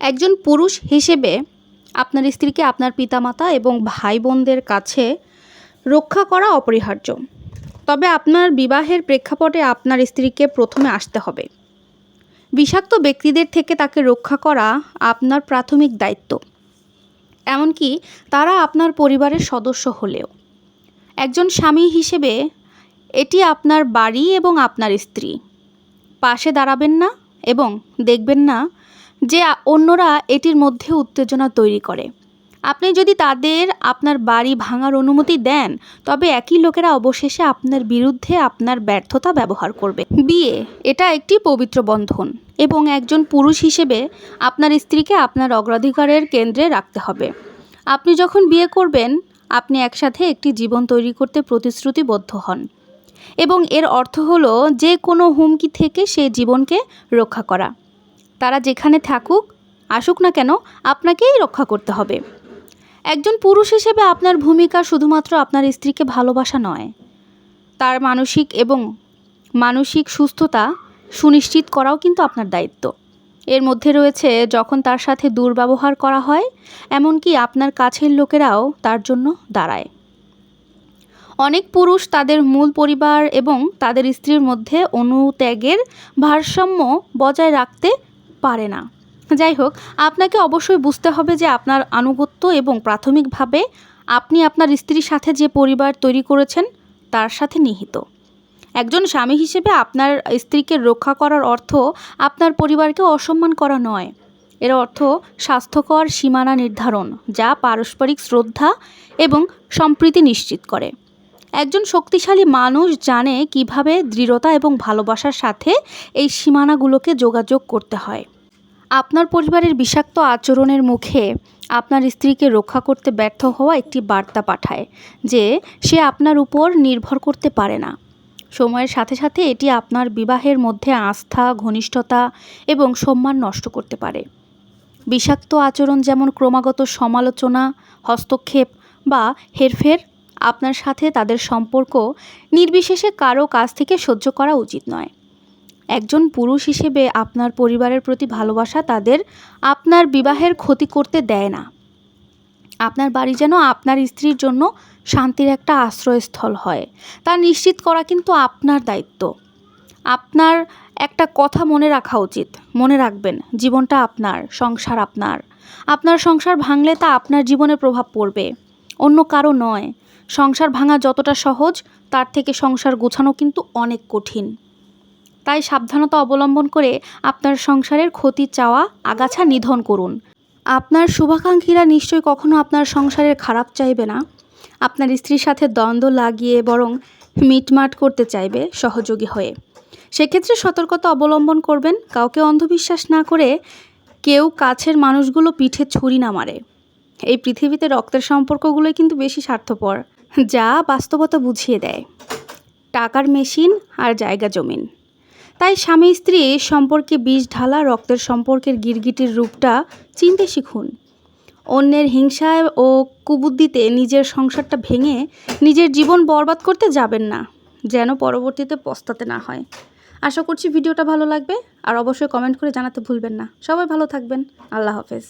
একজন পুরুষ হিসেবে আপনার স্ত্রীকে আপনার পিতামাতা এবং ভাই বোনদের কাছে রক্ষা করা অপরিহার্য। তবে আপনার বিবাহের প্রেক্ষাপটে আপনার স্ত্রীকে প্রথমে আসতে হবে। বিষাক্ত ব্যক্তিদের থেকে তাকে রক্ষা করা আপনার প্রাথমিক দায়িত্ব। এমনকি তারা আপনার পরিবারের সদস্য হলেও। একজন স্বামী হিসেবে এটি আপনার বাড়ি এবং আপনার স্ত্রী। পাশে দাঁড়াবেন না এবং দেখবেন না যে অন্যরা এটির মধ্যে উত্তেজনা তৈরি করে। আপনি যদি তাদের আপনার বাড়ি ভাঙার অনুমতি দেন, তবে একই লোকেরা অবশেষে আপনার বিরুদ্ধে আপনার ব্যর্থতা ব্যবহার করবে। বিয়ে, এটা একটি পবিত্র বন্ধন এবং একজন পুরুষ হিসেবে আপনার স্ত্রীকে আপনার অগ্রাধিকারের কেন্দ্রে রাখতে হবে। আপনি যখন বিয়ে করবেন, আপনি একসাথে একটি জীবন তৈরি করতে প্রতিশ্রুতিবদ্ধ হন এবং এর অর্থ হলো যে কোনো হুমকি থেকে সেই জীবনকে রক্ষা করা। তারা যেখানে থাকুক, আসুক না কেন, আপনাকেই রক্ষা করতে হবে। একজন পুরুষ হিসেবে আপনার ভূমিকা শুধুমাত্র আপনার স্ত্রীকে ভালোবাসা নয়। তার মানসিক এবং মানসিক সুস্থতা সুনিশ্চিত করাও কিন্তু আপনার দায়িত্ব। এর মধ্যে রয়েছে, যখন তার সাথে দুর্ব্যবহার করা হয়, এমনকি আপনার কাছের লোকেরাও তার জন্য দাঁড়ায়। অনেক পুরুষ তাদের মূল পরিবার এবং তাদের স্ত্রীর মধ্যে অনুত্যাগের ভারসাম্য বজায় রাখতে পারে না। যাই হোক, আপনাকে অবশ্যই বুঝতে হবে যে আপনার আনুগত্য এবং প্রাথমিকভাবে আপনি আপনার স্ত্রীর সাথে যে পরিবার তৈরি করেছেন, তার সাথে নিহিত। একজন স্বামী হিসেবে আপনার স্ত্রীকে রক্ষা করার অর্থ আপনার পরিবারকে অসম্মান করা নয়। এর অর্থ স্বাস্থ্যকর সীমানা নির্ধারণ, যা পারস্পরিক শ্রদ্ধা এবং সম্প্রীতি নিশ্চিত করে। একজন শক্তিশালী মানুষ জানে কীভাবে দৃঢ়তা এবং ভালোবাসার সাথে এই সীমানাগুলোকে যোগাযোগ করতে হয়। আপনার পরিবারের বিষাক্ত আচরণের মুখে আপনার স্ত্রীকে রক্ষা করতে ব্যর্থ হওয়া একটি বার্তা পাঠায়, যে সে আপনার উপর নির্ভর করতে পারে না। সময়ের সাথে সাথে এটি আপনার বিবাহের মধ্যে আস্থা, ঘনিষ্ঠতা এবং সম্মান নষ্ট করতে পারে। বিষাক্ত আচরণ যেমন ক্রমাগত সমালোচনা, হস্তক্ষেপ বা হেরফের আপনার সাথে তাদের সম্পর্ক নির্বিশেষে কারও কাছ থেকে সহ্য করা উচিত নয়। একজন পুরুষ হিসেবে আপনার পরিবারের প্রতি ভালোবাসা তাদের আপনার বিবাহের ক্ষতি করতে দেয় না। আপনার বাড়ি যেন আপনার স্ত্রীর জন্য শান্তির একটা আশ্রয়স্থল হয়। তা নিশ্চিত করা কিন্তু আপনার দায়িত্ব। আপনার একটা কথা মনে রাখা উচিত। মনে রাখবেন, জীবনটা আপনার, সংসার আপনার। আপনার সংসার ভাঙলে তা আপনার জীবনে প্রভাব পড়বে। অন্য কারও নয়। সংসার ভাঙা যতটা সহজ, তার থেকে সংসার গোছানো কিন্তু অনেক কঠিন। তাই সাবধানতা অবলম্বন করে আপনার সংসারের ক্ষতি চাওয়া, আগাছা নিধন করুন। আপনার শুভাকাঙ্ক্ষীরা নিশ্চয়ই কখনো আপনার সংসারের খারাপ চাইবে না। আপনার স্ত্রীর সাথে দ্বন্দ্ব লাগিয়ে বরং মিটমাট করতে চাইবে সহযোগী হয়ে। সেক্ষেত্রে সতর্কতা অবলম্বন করবেন, কাউকে অন্ধবিশ্বাস না করে কেউ কাছের মানুষগুলো পিঠে ছুরি না মারে। এই পৃথিবীতে রক্তের সম্পর্কগুলোই কিন্তু বেশি স্বার্থপর। যা বাস্তবতা বুঝিয়ে দেয়। টাকার মেশিন আর জায়গা জমিন। তাই স্বামী স্ত্রী সম্পর্কে বিষ ঢালা রক্তের সম্পর্কের গিরগিটির রূপটা চিনতে শিখুন। অন্যের হিংসায় ও কুবুদ্দিতে নিজের সংসারটা ভেঙে নিজের জীবন বরবাদ করতে যাবেন না, যেন পরবর্তীতে পস্তাতে না হয়। আশা করছি ভিডিওটা ভালো লাগবে, আর অবশ্যই কমেন্ট করে জানাতে ভুলবেন না। সবাই ভালো থাকবেন। আল্লাহ হাফেজ।